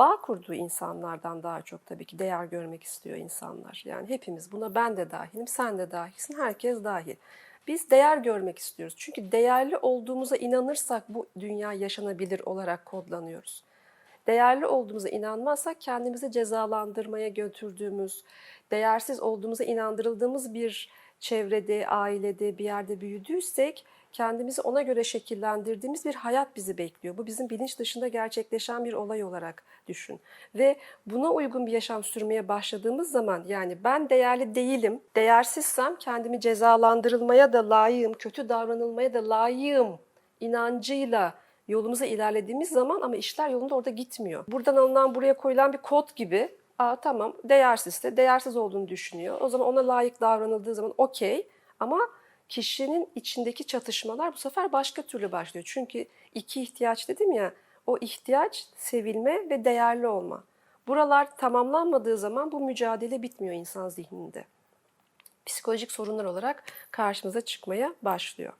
bağ kurduğu insanlardan daha çok tabii ki değer görmek istiyor insanlar. Yani hepimiz buna ben de dahilim, sen de dahilsin, herkes dahil. Biz değer görmek istiyoruz. Çünkü değerli olduğumuza inanırsak bu dünya yaşanabilir olarak kodlanıyoruz. Değerli olduğumuza inanmazsak kendimizi cezalandırmaya götürdüğümüz, değersiz olduğumuza inandırıldığımız bir çevrede, ailede, bir yerde büyüdüysek kendimizi ona göre şekillendirdiğimiz bir hayat bizi bekliyor. Bu bizim bilinç dışında gerçekleşen bir olay olarak düşün. Ve buna uygun bir yaşam sürmeye başladığımız zaman yani ben değerli değilim, değersizsem kendimi cezalandırılmaya da layığım, kötü davranılmaya da layığım inancıyla yolumuza ilerlediğimiz zaman ama işler yolunda orada gitmiyor. Buradan alınan buraya koyulan bir kod gibi Aa, tamam değersizse değersiz olduğunu düşünüyor. O zaman ona layık davranıldığı zaman okey ama kişinin içindeki çatışmalar bu sefer başka türlü başlıyor. Çünkü iki ihtiyaç dedim ya o ihtiyaç sevilme ve değerli olma. Buralar tamamlanmadığı zaman bu mücadele bitmiyor insan zihninde. Psikolojik sorunlar olarak karşımıza çıkmaya başlıyor.